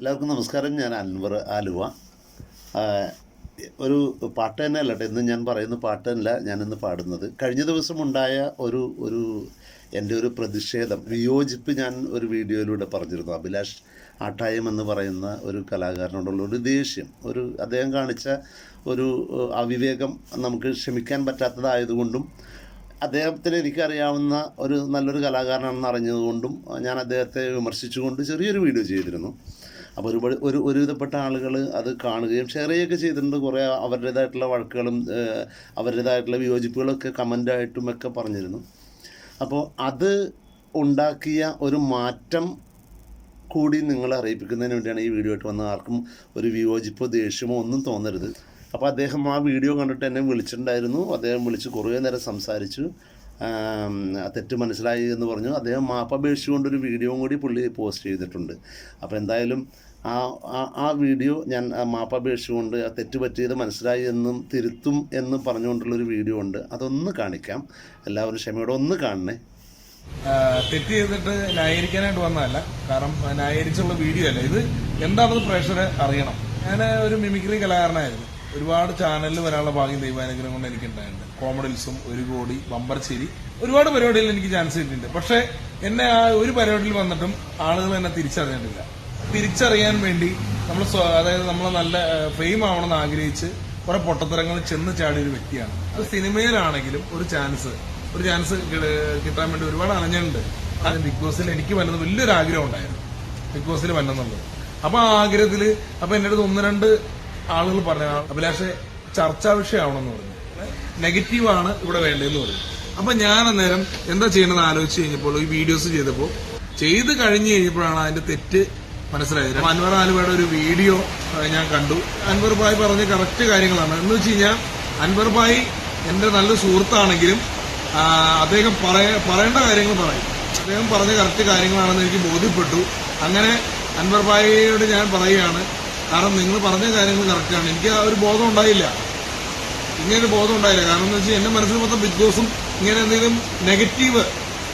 എല്ലാവർക്കും നമസ്കാരം. ഞാൻ അൻവർ ആലുവ. ഒരു പാട്ട് തന്നെ അല്ലട്ടെ ഇന്ന് ഞാൻ പറയുന്ന പാട്ട് തന്നെ ഞാനിന്ന് പാടുന്നത്. കഴിഞ്ഞ ദിവസം ഉണ്ടായ ഒരു ഒരു എന്റെ ഒരു പ്രതിഷേധം വിയോജിപ്പ് ഞാൻ ഒരു വീഡിയോയിലൂടെ പറഞ്ഞിരുന്നു. അഭിലാഷ് ആട്ടായം എന്ന് പറയുന്ന ഒരു കലാകാരനോടുള്ള ഒരു ദേഷ്യം ഒരു അദ്ദേഹം കാണിച്ച ഒരു അവിവേകം നമുക്ക് ക്ഷമിക്കാൻ പറ്റാത്തതായതുകൊണ്ടും അദ്ദേഹത്തിന് എനിക്കറിയാവുന്ന ഒരു നല്ലൊരു കലാകാരനാണെന്ന് അറിഞ്ഞതുകൊണ്ടും ഞാൻ അദ്ദേഹത്തെ വിമർശിച്ചുകൊണ്ട് ചെറിയൊരു വീഡിയോ ചെയ്തിരുന്നു. അപ്പോൾ ഒരുപാട് ഒരു ഒരുവിധപ്പെട്ട ആളുകൾ അത് കാണുകയും ഷെയർ ചെയ്യുകയൊക്കെ ചെയ്തിട്ടുണ്ട്. കുറേ അവരുടേതായിട്ടുള്ള വഴക്കുകളും അവരുടേതായിട്ടുള്ള വിയോജിപ്പുകളൊക്കെ കമന്റായിട്ടും ഒക്കെ പറഞ്ഞിരുന്നു. അപ്പോൾ അത് ഉണ്ടാക്കിയ ഒരു മാറ്റം കൂടി നിങ്ങളെ അറിയിപ്പിക്കുന്നതിന് വേണ്ടിയാണ് ഈ വീഡിയോ ആയിട്ട് വന്നത്. ആർക്കും ഒരു വിയോജിപ്പോ ദേഷ്യമോ ഒന്നും തോന്നരുത്. അപ്പോൾ അദ്ദേഹം ആ വീഡിയോ കണ്ടിട്ട് എന്നെ വിളിച്ചിട്ടുണ്ടായിരുന്നു. അദ്ദേഹം വിളിച്ച് കുറേ നേരം സംസാരിച്ചു. തെറ്റ് മനസ്സിലായി എന്ന് പറഞ്ഞു. അദ്ദേഹം മാപ്പപേക്ഷിച്ചുകൊണ്ടൊരു വീഡിയോ കൂടി പുള്ളി പോസ്റ്റ് ചെയ്തിട്ടുണ്ട്. അപ്പോൾ എന്തായാലും ആ ആ- വീഡിയോ ഞാൻ മാപ്പപേക്ഷിച്ചുകൊണ്ട് ആ തെറ്റ് പറ്റിയത് മനസ്സിലായി എന്നും തിരുത്തും എന്നും പറഞ്ഞുകൊണ്ടുള്ളൊരു വീഡിയോ ഉണ്ട്. അതൊന്ന് കാണിക്കാം. എല്ലാവരും ക്ഷമയോടെ ഒന്ന് കാണണേ. തെറ്റ് ചെയ്തിട്ട് ന്യായീകരിക്കാനായിട്ട് വന്നതല്ല. കാരണം ന്യായീകരിച്ചുള്ള വീഡിയോ അല്ല. ഇത് എന്താണെന്ന് പ്രേക്ഷകരെ അറിയണം. ഞാൻ ഒരു മിമിക്രി കലാകാരനായിരുന്നു. ഒരുപാട് ചാനലിൽ വരാനുള്ള ഭാഗ്യം ദൈവാനുഗ്രഹം കൊണ്ട് എനിക്ക് ഉണ്ടായിട്ടുണ്ട് കോമഡിൽസും ഒരു കോടി ബമ്പർച്ചേരി ഒരുപാട് പരിപാടിയിൽ എനിക്ക് ചാൻസ് കിട്ടിയിട്ടുണ്ട്. പക്ഷെ എന്നെ ആ ഒരു പരിപാടിയിൽ വന്നിട്ടും ആളുകൾ എന്നെ തിരിച്ചറിഞ്ഞിട്ടില്ല. തിരിച്ചറിയാൻ വേണ്ടി നമ്മൾ അതായത് നമ്മൾ നല്ല ഫെയിം ആവണമെന്ന് ആഗ്രഹിച്ച് കുറെ പൊട്ടത്തരങ്ങൾ ചെന്ന് ചാടിയ ഒരു വ്യക്തിയാണ്. അത് സിനിമയിലാണെങ്കിലും ഒരു ചാൻസ് ഒരു ചാൻസ് കിട്ടാൻ വേണ്ടി ഒരുപാട് അറിഞ്ഞിട്ടുണ്ട് അത് ബിഗ് ബോസിൽ എനിക്ക് വരുന്നത് വലിയൊരു ആഗ്രഹം ഉണ്ടായിരുന്നു. ബിഗ് ബോസിൽ വരണമെന്നുള്ളത് അപ്പൊ ആ ആഗ്രഹത്തിൽ അപ്പൊ എന്റെ അടുത്ത് ഒന്ന് രണ്ട് ആളുകൾ പറഞ്ഞ അഭിലാഷെ ചർച്ചാ വിഷയമാവണമെന്ന് പറഞ്ഞു. നെഗറ്റീവ് ആണ് ഇവിടെ വേണ്ടതെന്ന് പറയും അപ്പൊ ഞാൻ അന്നേരം എന്താ ചെയ്യണമെന്ന് ആലോചിച്ച് കഴിഞ്ഞപ്പോൾ ഈ വീഡിയോസ് ചെയ്തപ്പോൾ ചെയ്ത് കഴിഞ്ഞ് കഴിഞ്ഞപ്പോഴാണ് അതിന്റെ തെറ്റ് മനസ്സിലായത്. അൻവർ ആലുവയുടെ ഒരു വീഡിയോ ഞാൻ കണ്ടു. അൻവർ ഭായ് പറഞ്ഞ കറക്റ്റ് കാര്യങ്ങളാണ്. എന്ന് വെച്ച് കഴിഞ്ഞാൽ അൻവർ ഭായ് എന്റെ നല്ല സുഹൃത്താണെങ്കിലും അദ്ദേഹം പറയ- പറയേണ്ട കാര്യങ്ങൾ പറയും. അദ്ദേഹം പറഞ്ഞ കറക്റ്റ് കാര്യങ്ങളാണെന്ന് എനിക്ക് ബോധ്യപ്പെട്ടു. അങ്ങനെ അൻവർ ഭായിയോട് ഞാൻ പറയുകയാണ് കാരണം നിങ്ങൾ പറഞ്ഞ കാര്യങ്ങൾ കറക്റ്റാണ് എനിക്ക് ആ ഒരു ബോധം ഉണ്ടായില്ല. ഇങ്ങനെ ഒരു ബോധം ഉണ്ടായില്ല. കാരണം എന്ന് വെച്ചാൽ എന്റെ മനസ്സിൽ മൊത്തം ബിഗ് ബോസും ഇങ്ങനെ എന്തെങ്കിലും നെഗറ്റീവ്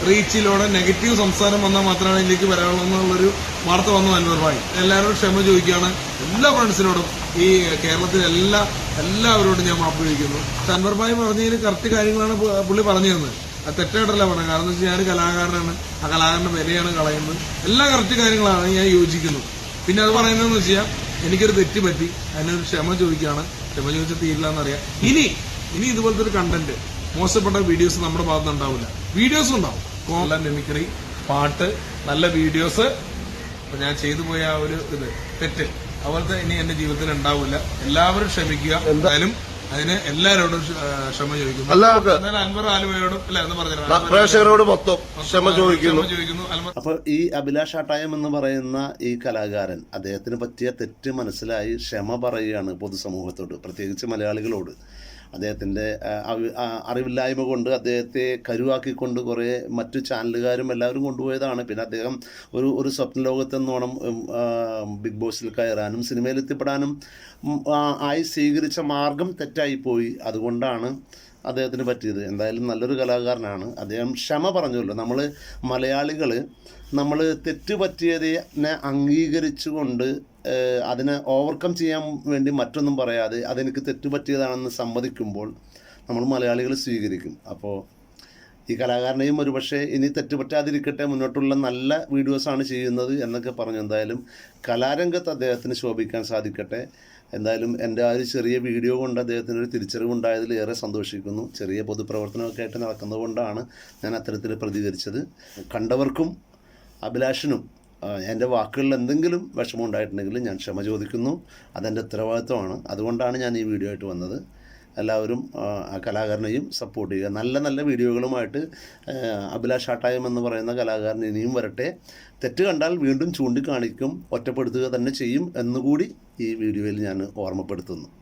റീച്ചിലൂടെ നെഗറ്റീവ് സംസാരം വന്നാൽ മാത്രമാണ് ഇതിലേക്ക് വരാവുള്ളൂ എന്നുള്ളൊരു വാർത്ത വന്നു അൻവർ ഭായി. എല്ലാവരോടും ക്ഷമ ചോദിക്കുകയാണ്. എല്ലാ ഫ്രണ്ട്സിനോടും ഈ കേരളത്തിലെ എല്ലാ എല്ലാവരോടും ഞാൻ മാപ്പ് ചോദിക്കുന്നു. പക്ഷെ അൻവർ ഭായി പറഞ്ഞതിന് കറക്റ്റ് കാര്യങ്ങളാണ് പുള്ളി പറഞ്ഞു തന്നത്. അത് തെറ്റായിട്ടല്ല പറഞ്ഞത്. കാരണം എന്ന് വെച്ചാൽ ഞാൻ കലാകാരനാണ്. ആ കലാകാരന്റെ വിലയാണ് കളയുന്നത്. എല്ലാ കറക്റ്റ് കാര്യങ്ങളാണ് ഞാൻ യോജിക്കുന്നു. പിന്നെ അത് പറയുന്നതെന്ന് വെച്ചാൽ എനിക്കൊരു തെറ്റ് പറ്റി. അതിനൊരു ക്ഷമ ചോദിക്കുകയാണ്. ക്ഷമ ചോദിച്ചാൽ തീരില്ല എന്നറിയാം. ഇനി ഇനി ഇതുപോലത്തെ ഒരു കണ്ടന്റ് മോശപ്പെട്ട വീഡിയോസ് നമ്മുടെ ഭാഗത്ത് ഉണ്ടാവില്ല. വീഡിയോസ് ഉണ്ടാവും. കോമല മിമിക്രി പാട്ട് നല്ല വീഡിയോസ് അപ്പൊ ഞാൻ ചെയ്തു പോയ ആ ഒരു ഇത് തെറ്റ്. അതുപോലത്തെ ഇനി എന്റെ ജീവിതത്തിൽ ഉണ്ടാവില്ല. എല്ലാവരും ക്ഷമിക്കുക. എന്തായാലും അതിന് എല്ലാവരോടും ക്ഷമ ചോദിക്കുന്നു. എല്ലാവർക്കും അൻവർ ആലുവയോടും അല്ല എന്ന് പറഞ്ഞു പ്രേക്ഷകരോട് മൊത്തം ക്ഷമ ചോദിക്കുന്നു. അപ്പൊ അപ്പോൾ ഈ അഭിലാഷ് ആട്ടായം എന്ന് പറയുന്ന ഈ കലാകാരൻ അദ്ദേഹത്തിന് പറ്റിയ തെറ്റ് മനസ്സിലായി ക്ഷമ പറയുകയാണ് പൊതുസമൂഹത്തോട് പ്രത്യേകിച്ച് മലയാളികളോട്. അദ്ദേഹത്തിന്റെ അറിവില്ലായ്മ കൊണ്ട് അദ്ദേഹത്തെ കരുവാക്കിക്കൊണ്ട് കുറേ മറ്റു ചാനലുകാരും എല്ലാവരും കൊണ്ടുപോയതാണ്. പിന്നെ അദ്ദേഹം ഒരു ഒരു സ്വപ്ന ലോകത്തെന്നോണം ബിഗ് ബോസിൽ കയറാനും സിനിമയിലെത്തിപ്പെടാനും ആയി സ്വീകരിച്ച മാർഗം തെറ്റായിപ്പോയി. അതുകൊണ്ടാണ് അദ്ദേഹത്തിന് പറ്റിയത്. എന്തായാലും നല്ലൊരു കലാകാരനാണ്. അദ്ദേഹം ക്ഷമ പറഞ്ഞല്ലോ. നമ്മൾ മലയാളികൾ നമ്മൾ തെറ്റ് പറ്റിയതിനെ അംഗീകരിച്ചുകൊണ്ട് അതിനെ ഓവർകം ചെയ്യാൻ വേണ്ടി മറ്റൊന്നും പറയാതെ അതെനിക്ക് തെറ്റുപറ്റിയതാണെന്ന് സമ്മതിക്കുമ്പോൾ നമ്മൾ മലയാളികൾ സ്വീകരിക്കും. അപ്പോൾ ഈ കലാകാരനെയും ഒരുപക്ഷെ ഇനി തെറ്റുപറ്റാതിരിക്കട്ടെ മുന്നോട്ടുള്ള നല്ല വീഡിയോസാണ് ചെയ്യുന്നത് എന്നൊക്കെ പറഞ്ഞു. എന്തായാലും കലാരംഗത്ത് അദ്ദേഹത്തിന് ശോഭിക്കാൻ സാധിക്കട്ടെ. എന്തായാലും എന്റെ ആ ഒരു ചെറിയ വീഡിയോ കൊണ്ട് അദ്ദേഹത്തിന് ഒരു തിരിച്ചറിവുണ്ടായതിൽ ഏറെ സന്തോഷിക്കുന്നു. ചെറിയ പൊതുപ്രവർത്തനമൊക്കെ ആയിട്ട് നടക്കുന്നതുകൊണ്ടാണ് ഞാൻ അത്തരത്തിൽ പ്രതികരിച്ചത്. കണ്ടവർക്കും അഭിലാഷനും എന്റെ വാക്കുകളിൽ എന്തെങ്കിലും വിഷമം ഉണ്ടായിട്ടുണ്ടെങ്കിൽ ഞാൻ ക്ഷമ ചോദിക്കുന്നു. അതെന്റെ ഉത്തരവാദിത്വമാണ്. അതുകൊണ്ടാണ് ഞാൻ ഈ വീഡിയോ ആയിട്ട് വന്നത്. എല്ലാവരും ആ, കലാകാരനെയും സപ്പോർട്ട് ചെയ്യുക. നല്ല നല്ല വീഡിയോകളുമായിട്ട് അഭിലാഷാട്ടായം എന്ന് പറയുന്ന കലാകാരൻ ഇനിയും വരട്ടെ. തെറ്റ് കണ്ടാൽ വീണ്ടും ചൂണ്ടിക്കാണിക്കും ഒറ്റപ്പെടുത്തുക തന്നെ ചെയ്യും എന്നുകൂടി ഈ വീഡിയോയിൽ ഞാൻ ഓർമ്മപ്പെടുത്തുന്നു.